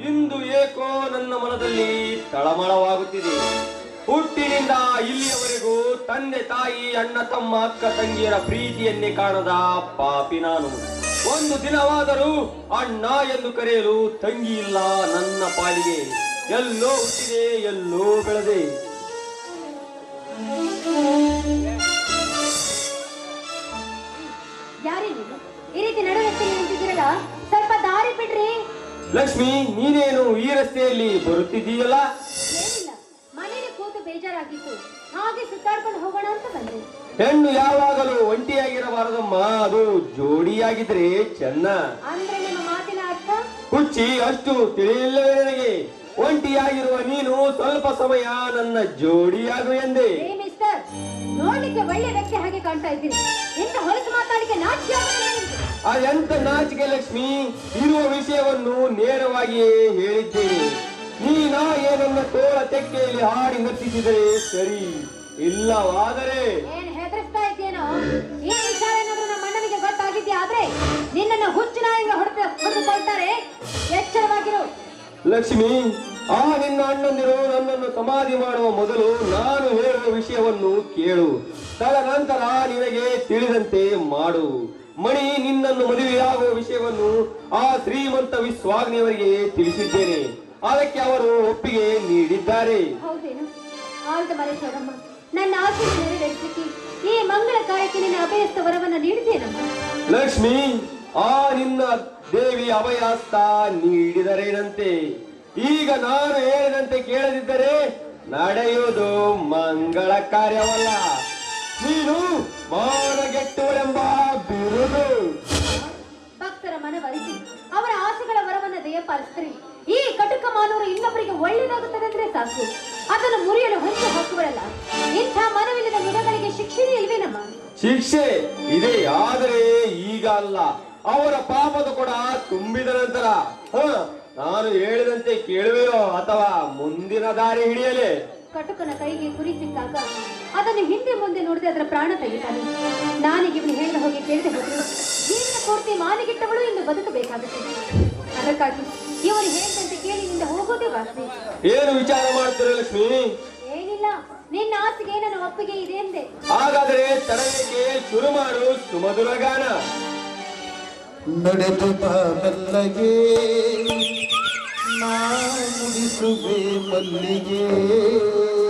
ಇಂದು ಏಕೋ ನನ್ನ ಮನದಲ್ಲಿ ತಳಮಳವಾಗುತ್ತಿದೆ. ಹುಟ್ಟಿನಿಂದ ಇಲ್ಲಿಯವರೆಗೂ ತಂದೆ ತಾಯಿ, ಅಣ್ಣ, ತಮ್ಮ, ಅಕ್ಕ, ತಂಗಿಯರ ಪ್ರೀತಿಯನ್ನೇ ಕಾಣದ ಪಾಪಿ ನಾನು. ಒಂದು ದಿನವಾದರೂ ಅಣ್ಣ ಎಂದು ಕರೆಯಲು ತಂಗಿ ಇಲ್ಲ ನನ್ನ ಪಾಲಿಗೆ. ಎಲ್ಲೋ ಹುಟ್ಟಿದೆ, ಎಲ್ಲೋ ಬೆಳೆದೆ. ಈ ರೀತಿ ನಡುವೆ ನಿಂತಿದ್ದೀರಲ್ಲ, ಸ್ವಲ್ಪ ದಾರಿ ಬಿಡ್ರಿ. ಲಕ್ಷ್ಮಿ ನೀನೇನು ಈ ರಸ್ತೆಯಲ್ಲಿ ಬರುತ್ತಿದ್ದೀಯಲ್ಲ ಮನೇಲಿ ಕೂತು ಬೇಜಾರಾಗಿತ್ತು. ಹಾಗೆ ಸುತ್ತಾಡ್ಕೊಂಡು ಹೋಗೋಣ ಅಂತ ಬಂದೆ. ಹೆಣ್ಣು ಯಾವಾಗಲೂ ಒಂಟಿಯಾಗಿರಬಾರದಮ್ಮ. ಅದು ಜೋಡಿಯಾಗಿದ್ರೆ ಚೆನ್ನ. ಅಂದ್ರೆ ನಿಮ್ಮ ಮಾತಿನ ಅರ್ಥ? ಹುಚ್ಚಿ ಅಷ್ಟು ತಿಳಿಯಿಲ್ಲವೇ ನನಗೆ. ಒಂಟಿಯಾಗಿರುವ ನೀನು ಸ್ವಲ್ಪ ಸಮಯ ನನ್ನ ಜೋಡಿಯಾಗು ಎಂದೆ. ಏ ಮಿಸ್ಟರ್ ನೋಡ್ಲಿಕ್ಕೆ ಒಳ್ಳೆ ವ್ಯಕ್ತಿ ಹಾಗೆ ಕಾಣ್ತಾ ಇದ್ದೀನಿ ಇಂಥ ಹೊಲಸು ಮಾತಾಡಿಕೆ ನಾಚಿಕೆ ನಿಮ್ಗೆ? ಅದೆಂತ ನಾಚಿಕೆ ಲಕ್ಷ್ಮಿ ಇರುವ ವಿಷಯವನ್ನು ನೇರವಾಗಿಯೇ ಹೇಳಿದ್ದೇನೆ ನೀನ ಏನನ್ನ ತೋಳ ತೆಕ್ಕೆಯಲ್ಲಿ ಹಾಡಿ ನರ್ತಿಸಿದರೆ ಸರಿ ಇಲ್ಲವಾದರೆ? ನಿನ್ನನ್ನು ಹುಚ್ಚು ನಾಯಿಗೆ ಹೊಡೆದುಕೊಳ್ತಾರೆ. ಎಚ್ಚರವಾಗಿರು. ಲಕ್ಷ್ಮಿ ಆ ನಿನ್ನ ಅಣ್ಣಂದಿರು ನನ್ನನ್ನು ಸಮಾಧಿ ಮಾಡುವ ಮೊದಲು ನಾನು ಹೇಳುವ ವಿಷಯವನ್ನು ಕೇಳು. ತದನಂತರ ನಿನಗೆ ತಿಳಿದಂತೆ ಮಾಡು. ಮಣಿ ನಿನ್ನನ್ನು ಮದುವೆಯಾಗುವ ವಿಷಯವನ್ನು ಆ ಶ್ರೀಮಂತ ವಿಶ್ವಾಗ್ನಿಯವರಿಗೆ ತಿಳಿಸಿದ್ದೇನೆ. ಅದಕ್ಕೆ ಅವರು ಒಪ್ಪಿಗೆ ನೀಡಿದ್ದಾರೆ. ಹೌದೇನು? ನನ್ನ ಆಸೆ ನೆರವೇರಿಸಲಿಕ್ಕೆ ಈ ಮಂಗಳ ಕಾರ್ಯಕ್ಕೆ ನಿನ್ನ ಅಭಯಸ್ಥ ವರವನ್ನು ನೀಡಿದ್ದೇನಮ್ಮ? ಲಕ್ಷ್ಮಿ ಆ ನಿನ್ನ ದೇವಿ ಅಭಯಾಸ್ತ ನೀಡಿದರೇನಂತೆ? ಈಗ ನಾನು ಹೇಳಿದಂತೆ ಕೇಳದಿದ್ದರೆ ನಡೆಯುವುದು ಮಂಗಳ ಕಾರ್ಯವಲ್ಲ. ನೀನು ಮಾನಗೆಟ್ಟುವಳೆಂಬ ಬಿರುದು. ಭಕ್ತರ ಮನವರಿಸಿ ಅವರ ಆಸೆಗಳ ವರವನ್ನ ದಯಪಾಲಿಸಿದ್ರಿ. ಈ ಕಟುಕ ಮಾನವರು ಇನ್ನೊಬ್ಬರಿಗೆ ಒಳ್ಳೆಯದಾಗುತ್ತದೆ ಅಂದ್ರೆ ಸಾಕು. ಅದನ್ನು ಮುರಿಯಲು ಹೊಂಚು ಹಾಕುವರಲ್ಲ. ಇಂಥ ಮನವಿಲ್ಲದ ಗಿಡಗಳಿಗೆ ಶಿಕ್ಷೆ ಇಲ್ವೇನಮ್ಮ ಶಿಕ್ಷೆ ಇದೆ ಆದರೆ ಈಗ ಅಲ್ಲ. ಅವರ ಪಾಪದ ಕೂಡ ತುಂಬಿದ ನಂತರ ಹ ನಾನು ಹೇಳಿದಂತೆ ಕೇಳುವೆಯೋ ಅಥವಾ ಮುಂದಿನ ದಾರಿ ಹಿಡಿಯಲೇ? ಕಟುಕನ ಕೈಗೆ ಕುರಿ ಸಿಕ್ಕಾಗ ಅದನ್ನು ಹಿಂದೆ ಮುಂದೆ ನೋಡದೆ ಅದರ ಪ್ರಾಣ ತೆಗಿತಾನೆ. ನಾನಿಗೆ ಇವನು ಹೇಳಿದ ಹೋಗಿ ಕೇಳಿದೆ ಹೋಗಿ ಜೀವನ ಪೂರ್ತಿ ಮಾನಿಗಿಟ್ಟವಳು ಇನ್ನು ಬದುಕಬೇಕಾಗುತ್ತೆ. ಅದಕ್ಕಾಗಿ ಇವನು ಹೇಳಿದಂತೆ ಕೇಳಿನಿಂದ ಹೋಗೋದೇ ವಾಸಿ ಏನು ವಿಚಾರ ಮಾಡ್ತೀರ ಲಕ್ಷ್ಮಿ? ಏನಿಲ್ಲ ನಿನ್ನ ಆಸೆಗೆ ನನ್ನ ಒಪ್ಪಿಗೆ ಇದೆ ಎಂದೆ ಹಾಗಾದ್ರೆ ತಡವೇಕೆ ಶುರು ಮಾಡು ಸುಮಧುರ ಗಾನ. ನಡೆದು ಬಾ નામ વિશ્વે મલ્લીએ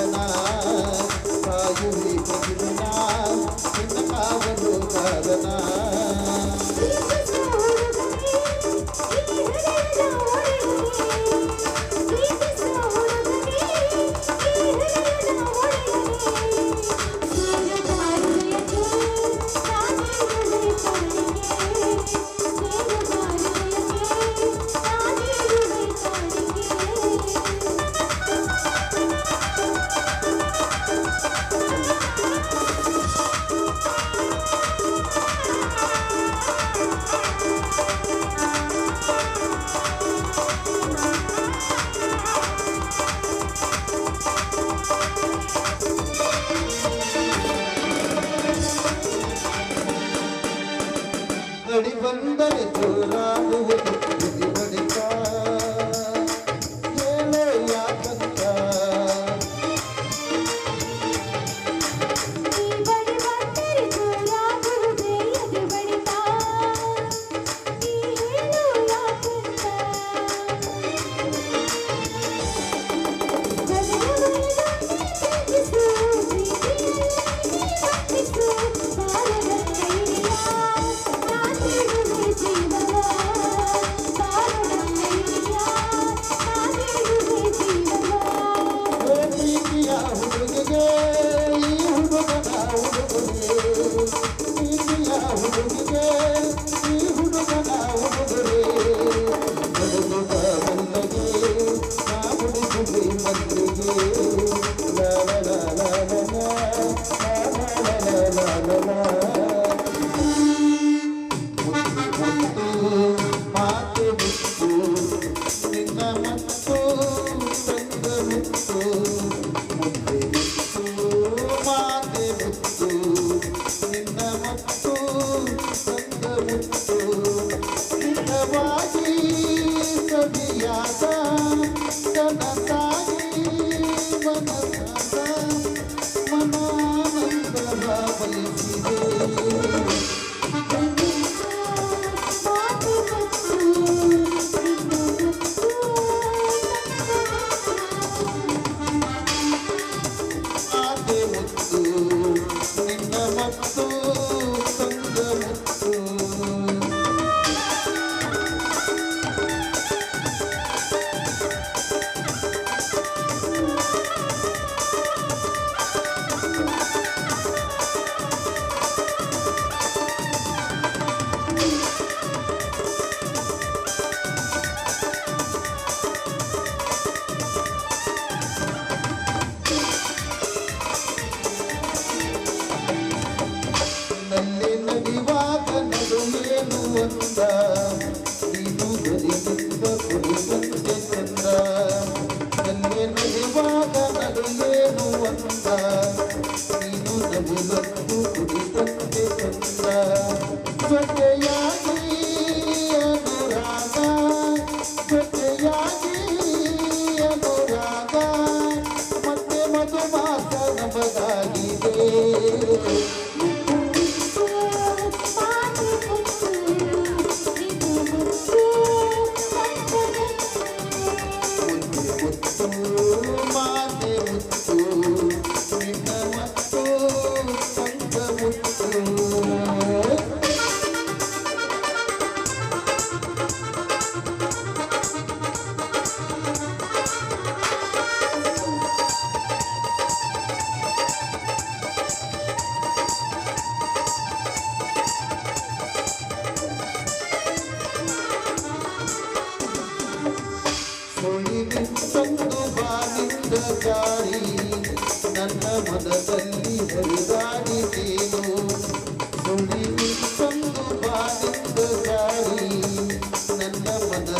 再来 వందని చూరావు Don't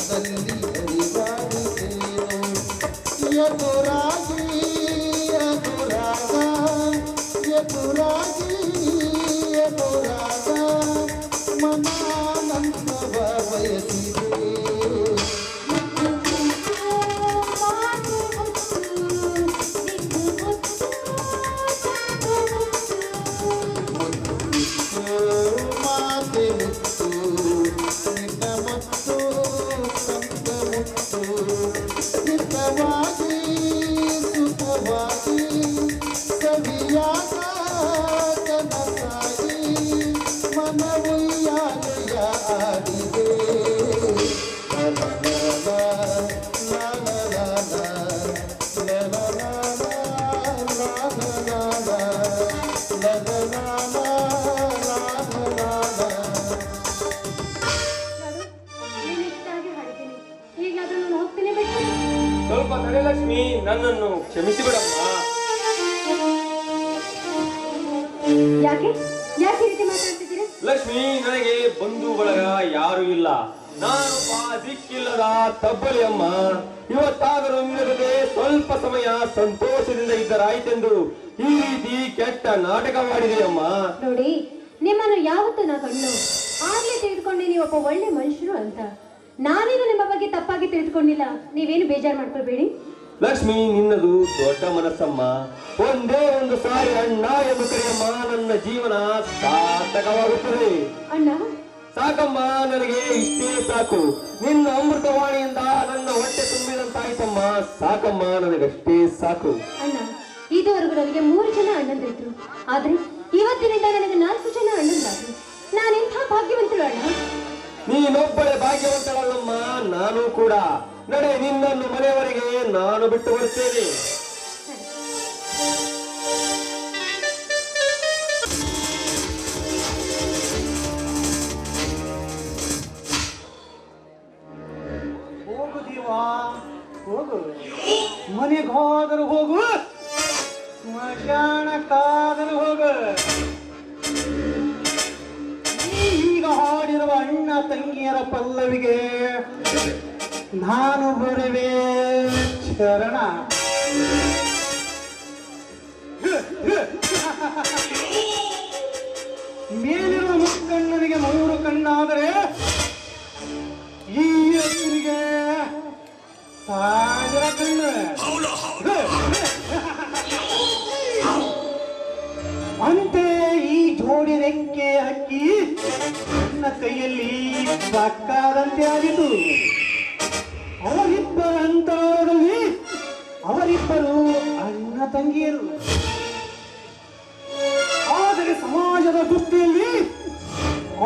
Thank you. ಕ್ಷಮಿಸಿ ಬಿಡಮ್ಮ. ಯಾಕೆ? ಯಾಕೆ ಈ ರೀತಿ ಮಾತಾಡ್ತಿದ್ದೀರಿ? ಲಕ್ಷ್ಮಿ ನನಗೆ ಬಂಧು ಬಳಗ ಯಾರು ಇಲ್ಲ. ನಾನೊಬ್ಬ ದಿಕ್ಕಿಲ್ಲದ ತಬ್ಬಲಿ ಅಮ್ಮ ಇವತ್ತಾದರೂ ನಿನ್ನ ಸ್ವಲ್ಪ ಸಮಯ ಸಂತೋಷದಿಂದ ಇದ್ದರಾಯ್ತೆಂದು ಈ ರೀತಿ ಕೆಟ್ಟ ನಾಟಕ ಮಾಡಿದೆಯಮ್ಮ. ನೋಡಿ ನಿಮ್ಮನ್ನು ಯಾವತ್ತೂ ನಾ ಕಣ್ಣು. ಆಗ್ಲೇ ತಿಳಿದುಕೊಂಡೆ ನೀವು ಒಬ್ಬ ಒಳ್ಳೆ ಮನುಷ್ಯರು ಅಂತ. ನಾನೇನು ನಿಮ್ಮ ಬಗ್ಗೆ ತಪ್ಪಾಗಿ ತಿಳಿದುಕೊಂಡಿಲ್ಲ? ನೀವೇನು ಬೇಜಾರು ಮಾಡ್ಕೊಳ್ಬೇಡಿ? ಲಕ್ಷ್ಮಿ ನಿನ್ನದು ದೊಡ್ಡ ಮನಸ್ಸಮ್ಮ. ಒಂದೇ ಒಂದು ಸಾರಿ ಅಣ್ಣ ಎಂದು ಕರೆಯಮ್ಮ ನನ್ನ ಜೀವನ ಸಾರ್ಥಕವಾಗುತ್ತದೆ. ಅಣ್ಣ? ಸಾಕಮ್ಮ ನನಗೆ ಇಷ್ಟೇ ಸಾಕು. ನಿನ್ನ ಅಮೃತವಾಣಿಯಿಂದ ನನ್ನ ಹೊಟ್ಟೆ ತುಂಬಿದಂತಾಯ್ತಮ್ಮ. ಸಾಕಮ್ಮ ನನಗಷ್ಟೇ ಸಾಕು. ಅಣ್ಣ ಇದುವರೆಗೂ ನನಗೆ ಮೂರು ಜನ ಅಣ್ಣಂದಿದ್ರು ಆದ್ರೆ ಇವತ್ತಿನಿಂದ ನನಗೆ ನಾಲ್ಕು ಜನ ಅಣ್ಣಂದಾದ್ರು. ನಾನೆಂಥ ಭಾಗ್ಯವಂತಳು ಅಣ್ಣ? ನೀನೊಬ್ಬಳೆ ಭಾಗ್ಯವಂತಳಲ್ಲಮ್ಮ ನಾನು ಕೂಡ. ನಡೆ ನಿನ್ನನ್ನು ಮನೆಯವರಿಗೆ ನಾನು ಬಿಟ್ಟು ಬರ್ತೇನೆ ಹೋಗು ಹೋಗು. ಮನೆಗೆ ಹೋದರೂ ಹೋಗು. ಸ್ಮಶಾನಕ್ಕಾದರೂ ನಾನು ಶರಣ. ಮೇಲಿರುವ ಮುಕ್ಕಣ್ಣನಿಗೆ ಮೂರು ಕಣ್ಣಾದರೆ ಈ ಸಾವಿರ ಕಣ್ಣು. ಅಂತೆ ಈ ಜೋಡಿ ರೆಕ್ಕೆ ಹಕ್ಕಿ ನನ್ನ ಕೈಯಲ್ಲಿ ಪಕ್ಕಾದಂತೆ ಆಯಿತು ಅವರಿಬ್ಬರ ಅಂತರದಲ್ಲಿ ಅವರಿಬ್ಬರು ಅಣ್ಣ ತಂಗಿಯರು. ಆದರೆ ಸಮಾಜದ ದೃಷ್ಟಿಯಲ್ಲಿ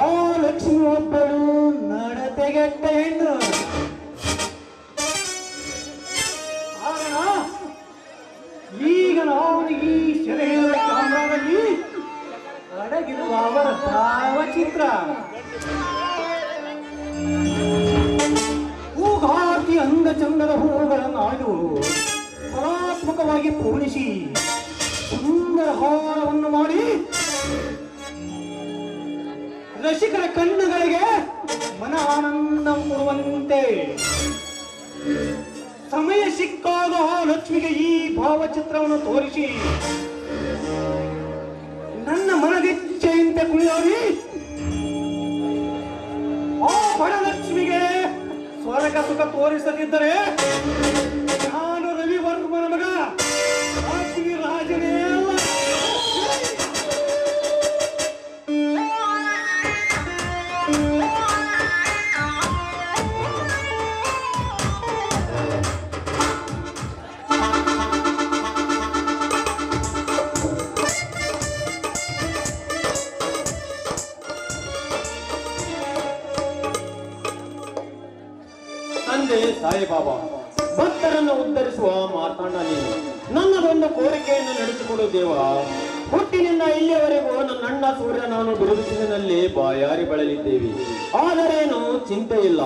ಆ ಲಕ್ಷ್ಮಿ ಒಬ್ಬಳು ನಡತೆಗೆಟ್ಟ ಹೆಣ್ಣು ಕಾರಣ, ಈಗ ನಾವು ಈ ಸೆರೆಯ ಕ್ಯಾಮ್ರಾದಲ್ಲಿ ಅಡಗಿರುವ ಅವರ ಭಾವಚಿತ್ರ. ಹೂಗಾಟಿ ಚಂದದ ಹೂಗಳನ್ನು ಆಯ್ದು ಕಲಾತ್ಮಕವಾಗಿ ಪೂರ್ಣಿಸಿ ಸುಂದರ ಹಾರವನ್ನು ಮಾಡಿ ರಸಿಕರ ಕಣ್ಣುಗಳಿಗೆ ಮನ ಆನಂದ ಕೊಡುವಂತೆ ಸಮಯ ಸಿಕ್ಕಾಗ ಲಕ್ಷ್ಮಿಗೆ ಈ ಭಾವಚಿತ್ರವನ್ನು ತೋರಿಸಿ ನನ್ನ ಮನದಿಚ್ಛೆಯಂತೆ ಕುಳಿಯೋರಿ. ಆ ಬಡ ಲಕ್ಷ್ಮಿಗೆ ಸ್ವರ್ಗ ಸುಖ ತೋರಿಸದಿದ್ದರೆ ನಾನು ರವಿವರ್ಮನ ಮಗ. ತಂದೆ ಸಾಯಿಬಾಬಾ. ಭಕ್ತರನ್ನು ಉದ್ಧರಿಸುವ ಮಾತಾಂಡ ನೀನು. ನನ್ನದೊಂದು ಕೋರಿಕೆಯನ್ನು ನಡೆಸಿಕೊಡು ದೇವ. ಹುಟ್ಟಿನಿಂದ ಇಲ್ಲಿಯವರೆಗೂ ನನ್ನ ಅಣ್ಣ ಸೂರ್ಯ ನಾನು ಬಿಡುವಿಸಿನಲ್ಲಿ ಬಾಯಾರಿ ಬಳಲಿದ್ದೇವೆ. ಆದರೇನು ಚಿಂತೆ ಇಲ್ಲ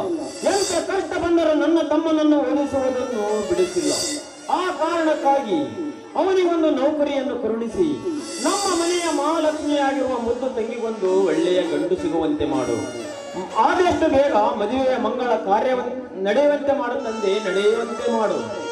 ಎಂತ ಕಷ್ಟ ಬಂದರೂ ನನ್ನ ತಮ್ಮನನ್ನು ಓದಿಸುವುದನ್ನು ಬಿಡಿಸಿಲ್ಲ. ಆ ಕಾರಣಕ್ಕಾಗಿ ಅವನಿಗೊಂದು ನೌಕರಿಯನ್ನು ಕರುಣಿಸಿ. ನಮ್ಮ ಮನೆಯ ಮಹಾಲಕ್ಷ್ಮಿಯಾಗಿರುವ ಮುದ್ದು ತಂಗಿಗೊಂದು ಒಳ್ಳೆಯ ಗಂಡು ಸಿಗುವಂತೆ ಮಾಡು. ಆದಷ್ಟು ಬೇಗ ಮದುವೆಯ ಮಂಗಳ ಕಾರ್ಯ ನಡೆಯುವಂತೆ ಮಾಡು ತಂದೆ ನಡೆಯುವಂತೆ ಮಾಡು.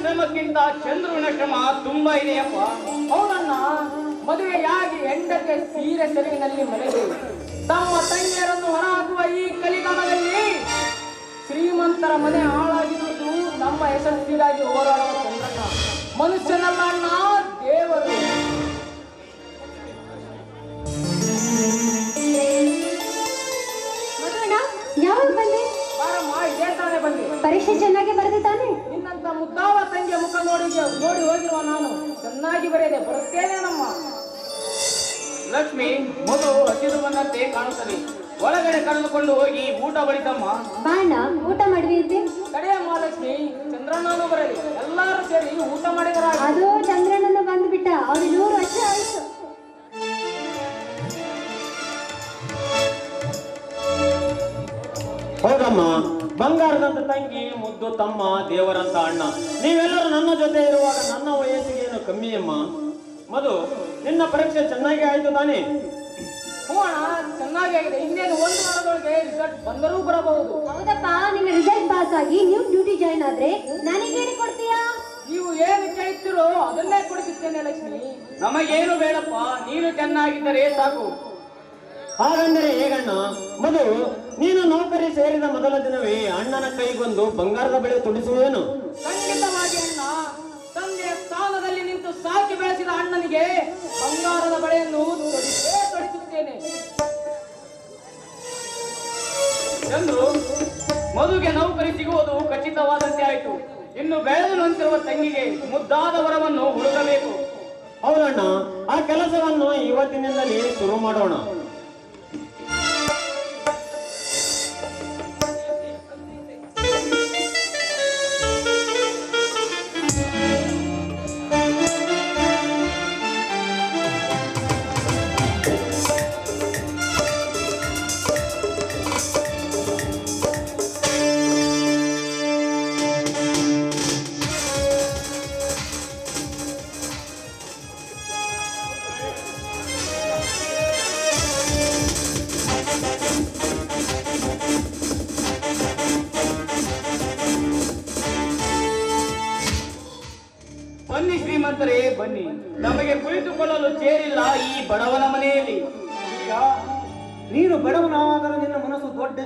ಶ್ರಮಕ್ಕಿಂತ ಚಂದ್ರನ ಶ್ರಮ ತುಂಬಾ ಇದೆಯಪ್ಪ. ಹೌದಣ್ಣ ಮದುವೆಯಾಗಿ ಹೆಂಡತಿ ಸೀರೆ ಸೆರಗಿನಲ್ಲಿ ಮನೆಗೆ ತಮ್ಮ ತಂಗಿಯರನ್ನು ಹೊರಹಾಕುವ ಈ ಕಲಿಕಾಲದಲ್ಲಿ ಶ್ರೀಮಂತರ ಮನೆ ಹಾಳಾಗಿರುವುದು ನಮ್ಮ ಹೆಸರು ಹೋರಾಡುವ ಚಂದ್ರಣ್ಣ ಮನುಷ್ಯನಲ್ಲ ದೇವರು. ಪರೀಕ್ಷೆ ಚೆನ್ನಾಗಿ ಬರೆದೆ ತಾನೆ ನಿನ್ನಂತ ಮುದ್ದಾವ ತಂಗಿಯ ಮುಖ ನೋಡಿ ನೋಡಿ ಹೋಗಿರುವ ನಾನು. ಚೆನ್ನಾಗಿ ಬರೆಯದೆ ಬರುತ್ತೇನೆ ನಮ್ಮ. ಲಕ್ಷ್ಮಿ ಮೊದಲು ಹಸಿರು ಬಂದಂತೆ ಕಾಣುತ್ತದೆ. ಒಳಗಡೆ ಕರೆದುಕೊಂಡು ಹೋಗಿ ಊಟ ಬಡಿತಮ್ಮ ಬಾಣ ಊಟ ಮಾಡುವಿಂತೆ ಬಂಗಾರದಂತ ತಂಗಿ ಮುದ್ದು ತಮ್ಮ ದೇವರಂತ ಅಣ್ಣ. ನೀವೆಲ್ಲರೂ ನನ್ನ ಜೊತೆ ಇರುವಾಗ ನನ್ನ ವಯಸ್ಸಿಗೆ ಏನು ಕಮ್ಮಿಯಮ್ಮ ಮಧು ನಿನ್ನ ಪರೀಕ್ಷೆ ಚೆನ್ನಾಗಿ ಆಯ್ತು ತಾನೇ? ಹ್ಞೂ ಅಣ್ಣ ಚೆನ್ನಾಗಿ ಆಗಿದೆ. ಇನ್ನೇನು ಒಂದು ವಾರದೊಳಗೆ ರಿಸಲ್ಟ್ ಬಂದರೂ ಬರಬಹುದು. ಹೌದಪ್ಪ ನಿಮ್ಮ ರಿಸಲ್ಟ್ ಪಾಸ್ ಆಗಿ ನೀವು ಡ್ಯೂಟಿ ಜಾಯ್ನ್ ಆದ್ರೆ ನನಗೇನು ಕೊಡ್ತೀಯಾ ನೀವು ಏನು ಕೇಳ್ತಿರೋ ಅದನ್ನೇ ಕೊಡಿಸುತ್ತೇನೆ ಲಕ್ಷ್ಮಿ. ನಮಗೇನು ಬೇಡಪ್ಪ ನೀನು ಚೆನ್ನಾಗಿದ್ದರೆ ಸಾಕು. ಹಾಗಂದರೆ ಹೇಗಣ್ಣ? ಮಧು ನೀನು ನೌಕರಿ ಸೇರಿದ ಮೊದಲ ದಿನವೇ ಅಣ್ಣನ ಕೈಗೊಂದು ಬಂಗಾರದ ಬೆಳೆ ತುಡಿಸುವುದೇನು ಖಂಡಿತವಾಗಿ ಅಣ್ಣ. ತಂದೆಯ ಸ್ಥಾನದಲ್ಲಿ ನಿಂತು ಸಾಕಿ ಬೆಳೆಸಿದ ಅಣ್ಣನಿಗೆ ಬಂಗಾರದ ಬಳೆಯನ್ನು ಎಂದು ತೊಡಿಸುತ್ತೇನೆ. ಚಂದ್ರು ಮಧುಗೆ ನೌಕರಿ ಸಿಗುವುದು ಖಚಿತವಾದಂತೆ ಆಯಿತು. ಇನ್ನು ಬೆಳೆದು ನಂತಿರುವ ತಂಗಿಗೆ ಮುದ್ದಾದ ವರವನ್ನು ಹುಡುಕಬೇಕು. ಹೌದಣ್ಣ ಆ ಕೆಲಸವನ್ನು ಇವತ್ತಿನಿಂದಲೇ ಶುರು ಮಾಡೋಣ.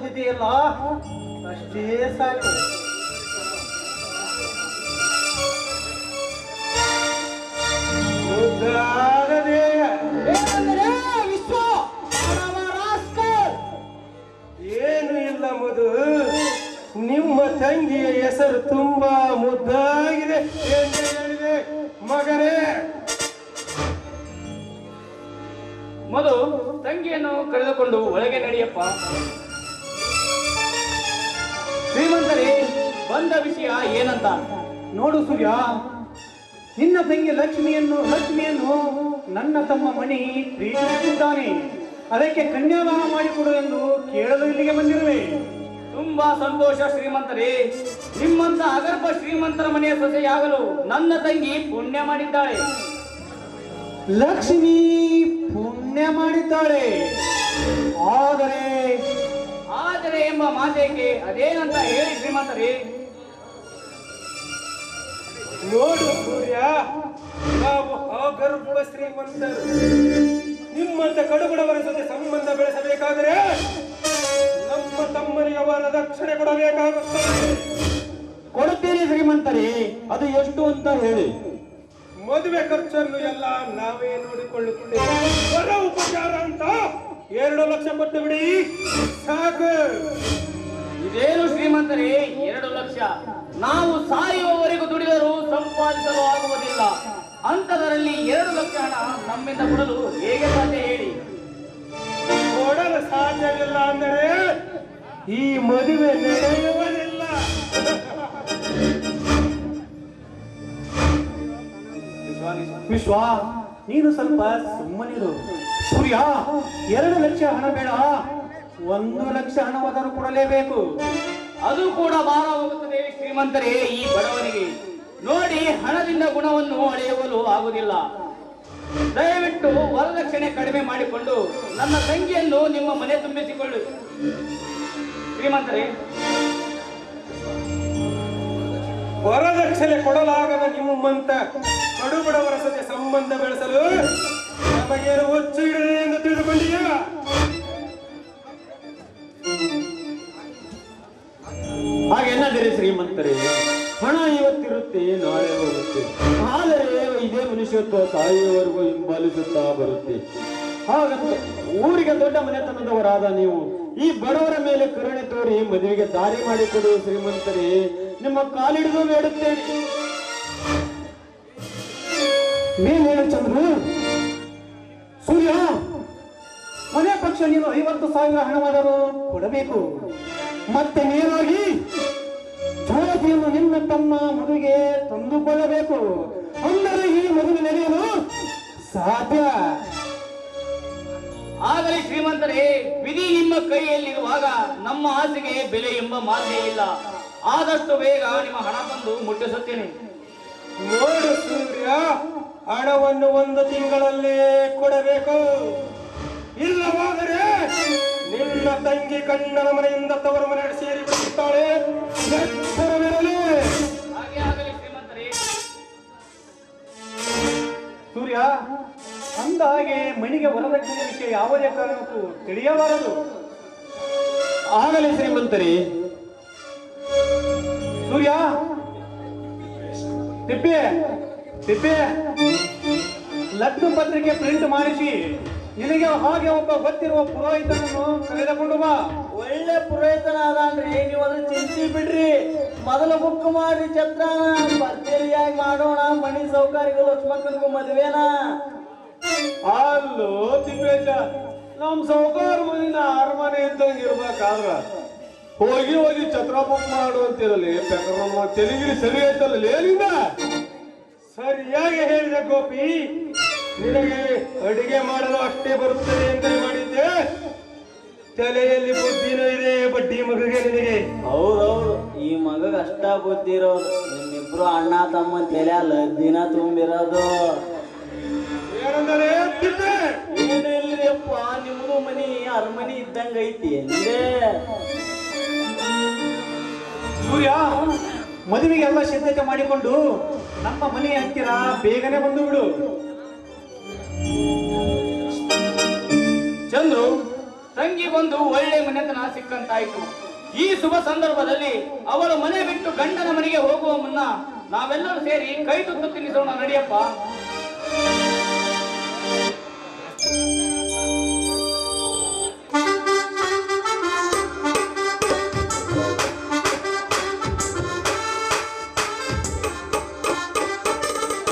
ದೊಡ್ಡದಿದೆಯಲ್ಲ ಅಷ್ಟೇ ಸಾಕು. ಏನು ಇಲ್ಲ ಮದು ನಿಮ್ಮ ತಂಗಿಯ ಹೆಸರು ತುಂಬಾ ಮುದ್ದಾಗಿದೆ. ಎಂದು ಹೇಳಿದೆ? ಮಗನೇ. ಮಧು ತಂಗಿಯನ್ನು ಕಳೆದುಕೊಂಡು ಒಳಗೆ ನಡೆಯಪ್ಪ. ಶ್ರೀಮಂತರೇ, ಬಂದ ವಿಷಯ ಏನಂತ? ನೋಡು ಸೂರ್ಯ, ನಿನ್ನ ತಂಗಿ ಲಕ್ಷ್ಮಿಯನ್ನು ಲಕ್ಷ್ಮಿಯನ್ನು ನನ್ನ ತಮ್ಮ ಮಣಿ ಪ್ರೀತಿಸುತ್ತಿದ್ದಾನೆ. ಅದಕ್ಕೆ ಕನ್ಯಾದಾನ ಮಾಡಿಕೊಡು ಎಂದು ಕೇಳಲು ಇಲ್ಲಿಗೆ ಬಂದಿರುವೆ. ತುಂಬಾ ಸಂತೋಷ ಶ್ರೀಮಂತರೇ. ನಿಮ್ಮಂತ ಅಗರ್ಭ ಶ್ರೀಮಂತರ ಮನೆಯ ಸೊಸೆಯಾಗಲು ನನ್ನ ತಂಗಿ ಪುಣ್ಯ ಮಾಡಿದ್ದಾಳೆ. ಲಕ್ಷ್ಮಿ ಪುಣ್ಯ ಮಾಡಿದ್ದಾಳೆ. ಆದರೆ ಎಂಬ ಮಾತೇಕೆ ಅದೇನಂತ ಹೇಳಿ ಶ್ರೀಮಂತರಿ. ನೋಡು ಸೂರ್ಯ ನಾವು ಅಗರ್ಭ ಶ್ರೀಮಂತರು. ನಿಮ್ಮಂತ ಕಡುಬಡವರ ಜೊತೆ ಸಂಬಂಧ ಬೆಳೆಸಬೇಕಾದರೆ ನಮ್ಮ ತಮ್ಮನಿಗೆ ರಕ್ಷಣೆ ಕೊಡಬೇಕಾಗುತ್ತದೆ ಕೊಡುತ್ತೀರಿ ಶ್ರೀಮಂತರಿ ಅದು ಎಷ್ಟು ಅಂತ ಹೇಳಿ. ಮದುವೆ ಖರ್ಚನ್ನು ಎಲ್ಲ ನಾವೇ ನೋಡಿಕೊಳ್ಳುತ್ತೇವೆ ವರ ಉಪಚಾರ ಅಂತ ಎರಡು ಲಕ್ಷ ಕೊಟ್ಟು ಬಿಡಿ. ಸಾಕು. ಇದೇನು ಶ್ರೀಮಂತರೇ? ಎರಡು ಲಕ್ಷ. ನಾವು ಸಾಯುವವರೆಗೂ ದುಡಿದರೂ ಸಂಪಾದಿಸಲು ಆಗುವುದಿಲ್ಲ. ಅಂತದರಲ್ಲಿ ಎರಡು ಲಕ್ಷ ಹಣ ನಮ್ಮಿಂದ ಕೊಡಲು ಹೇಗೆ ಸಾಧ್ಯ ಹೇಳಿ? ಕೊಡಲು ಸಾಧ್ಯವಿಲ್ಲ ಅಂದರೆ ಈ ಮದುವೆ ನಡೆಯುವುದಿಲ್ಲ. ವಿಶ್ವ ನೀನು ಸ್ವಲ್ಪ ಸುಮ್ಮನಿರು. ಸೂರ್ಯ, ಎರಡು ಲಕ್ಷ ಹಣ ಬೇಡ. ಒಂದು ಲಕ್ಷ ಹಣವಾದರೂ ಕೊಡಲೇಬೇಕು. ಅದು ಕೂಡ ಭಾರ ಹೋಗುತ್ತದೆ ಶ್ರೀಮಂತರೇ ಈ ಬಡವನಿಗೆ. ನೋಡಿ, ಹಣದಿಂದ ಗುಣವನ್ನು ಅಳೆಯಲು ಆಗುವುದಿಲ್ಲ. ದಯವಿಟ್ಟು ವರದಕ್ಷಿಣೆ ಕಡಿಮೆ ಮಾಡಿಕೊಂಡು ನನ್ನ ತಂಗಿಯನ್ನು ನಿಮ್ಮ ಮನೆ ತುಂಬಿಸಿಕೊಳ್ಳಿ. ಶ್ರೀಮಂತರೇ. ವರದಕ್ಷಿಣೆ ಕೊಡಲಾಗದ ನಿಮ್ಮಂತ ಕಡುಬಡವರ ಸತೆ ಸಂಬಂಧ ಬೆಳೆಸಲು ನಮಗೇನು ಹುಚ್ಚು ಇಡದೆ ಎಂದು ತಿಳಿದುಕೊಂಡಿಯಾ ಹಾಗೆನ್ನದಿರಿ ಶ್ರೀಮಂತರೇ, ಹಣ ಇವತ್ತಿರುತ್ತೆ, ನಾಳೆ ಹೋಗುತ್ತೆ. ಆದರೆ ಇದೇ ಮನುಷ್ಯತ್ವ ತಾಯಿಯವರೆಗೂ ಹಿಂಬಾಲಿಸುತ್ತಾ ಬರುತ್ತೆ. ಹಾಗಂತ ಊರಿಗೆ ದೊಡ್ಡ ಮನೆತನದವರಾದ ನೀವು, ಈ ಬಡವರ ಮೇಲೆ ಕರುಣೆ ತೋರಿ ಮದುವೆಗೆ ದಾರಿ ಮಾಡಿಕೊಡಿ ಶ್ರೀಮಂತರೇ, ನಿಮ್ಮ ಕಾಲಿಡಿದು ಬೇಡುತ್ತೇನೆ. ನೀನೇನು ಚಂದ್ರು ಸೂರ್ಯ ಮನೆ ಪಕ್ಷ ನೀನು ಐವತ್ತು ಸಾವಿರ ಹಣವಾದರೂ ಕೊಡಬೇಕು. ಮತ್ತೆ ನೇರಾಗಿ ಜ್ಯೋತಿಯನ್ನು ನಿನ್ನ ತಮ್ಮ ಮದುವೆಗೆ ತಂದುಕೊಳ್ಳಬೇಕು. ಅಂದರೆ ಈ ಮದುವೆ ನಡೆಯಲು ಸಾಧ್ಯ. ಆದರೆ ಶ್ರೀಮಂತರೇ ವಿಧಿ ನಿಮ್ಮ ಕೈಯಲ್ಲಿರುವಾಗ ನಮ್ಮ ಆಸೆಗೆ ಬೆಲೆ ಎಂಬ ಮಾತೇ ಇಲ್ಲ. ಆದಷ್ಟು ಬೇಗ ನಿಮ್ಮ ಹಣ ತಂದು ಮುಟ್ಟಿಸುತ್ತೇನೆ. ನೋಡು ಸೂರ್ಯ ಹಣವನ್ನು ಒಂದು ತಿಂಗಳಲ್ಲೇ ಕೊಡಬೇಕು. ಇಲ್ಲವಾದರೆ ನಿನ್ನ ತಂಗಿ ಕಣ್ಣನ ಮನೆಯಿಂದ ತವರು ಮನೆ ಸೇರಿ ಬಿಡುತ್ತಾಳೆ ಹಾಗೆ ಆಗಲಿ ಶ್ರೀಮಂತರೇ. ಸೂರ್ಯ ಅಂದ ಹಾಗೆ ಮಣಿಗೆ ವರದಕ್ಷಿಣೆ ವಿಷಯ ಯಾವುದೇ ಕಾರಣಕ್ಕೂ ತಿಳಿಯಬಾರದು. ಆಗಲಿ ಶ್ರೀಮಂತರಿ. ಸೂರ್ಯ ತಿಪ್ಪೆ ತಿಪ್ಪೆ ಲಗ್ನ ಪತ್ರಿಕೆ ಪ್ರಿಂಟ್ ಮಾಡಿಸಿ ನಿನಗೆ ಹಾಗೆ ಒಬ್ಬ ಗೊತ್ತಿರುವ ಪುರೋಹಿತನನ್ನು ಕರೆದುಕೊಂಡು ಬಾ. ಒಳ್ಳೆ ಪುರೋಹಿತನ ಅದಾನ್ರಿ ನೀವು ಅದ್ರ ಚಿಂತಿ ಬಿಡ್ರಿ. ಮೊದಲು ಬುಕ್ ಮಾಡಿ ಛತ್ರನ ಭರ್ಜರಿಯಾಗಿ ಮಾಡೋಣ ಮಣಿ ಸೌಕರ್ಯಗಳು ಲಕ್ಷ್ಮಕ್ಕನಿಗೂ ಮದುವೆನ? ಅಲ್ಲೋ ತಿಪ್ಪೇಶ ನಮ್ ಸೌಕಾರ ಮನಿನ ಅರಮನೆ ಇದ್ದಂಗೆ ಇರ್ಬೇಕಾದ್ರ ಹೋಗಿ ಹೋಗಿ ಛತ್ರ ಬುಕ್ ಮಾಡು ಅಂತಿರಲಿ ತೆಲಿಗಿರಿ ಸರಿ ಆಯ್ತಲ್ಲ ಏನಿಂದ ಸರಿಯಾಗಿ ಹೇಳಿದೆ ಗೋಪಿ. ನಿನಗೆ ಅಡಿಗೆ ಮಾಡಲು ಅಷ್ಟೇ ಬರುತ್ತದೆ ಅಂತ ಮಾಡಿದ್ದೆ. ತಲೆಯಲ್ಲಿ ಬುದ್ಧಿನೂ ಇದೆ ಬಡ್ಡಿ ಮಗಗೆ ನಿನಗೆ. ಹೌದೌದು ಈ ಮಗಗ ಅಷ್ಟ ಬುದ್ಧಿ ಇರೋದು ನಿಮ್ಮಿಬ್ರು ಅಣ್ಣ ತಮ್ಮ ತಲೆ ದಿನ ತುಂಬಿರೋದು. ಏನಂದರೆ ತಿಪ್ಪೆ ಏನು ಇಲ್ರಿಯಪ್ಪ ನಿಮ್ದು ಮನಿ ಅರಮನಿ ಇದ್ದಂಗ ಐತಿ ಸೂರ್ಯ ಮದುವೆಗೆಲ್ಲ ಸಿದ್ಧತೆ ಮಾಡಿಕೊಂಡು ನಮ್ಮ ಮನೆ ಹತ್ತಿರ ಬೇಗನೆ ಬಂದು ಬಿಡು. ಚಂದ್ರು, ತಂಗಿ ಬಂದು ಒಳ್ಳೆ ಮನೆತನ ಸಿಕ್ಕಂತಾಯ್ತು. ಈ ಶುಭ ಸಂದರ್ಭದಲ್ಲಿ ಅವಳು ಮನೆ ಬಿಟ್ಟು ಗಂಡನ ಮನೆಗೆ ಹೋಗುವ ಮುನ್ನ ನಾವೆಲ್ಲರೂ ಸೇರಿ ಕೈ ತುತ್ತು ತಿನ್ನಿಸೋಣ ನಡೆಯಪ್ಪ.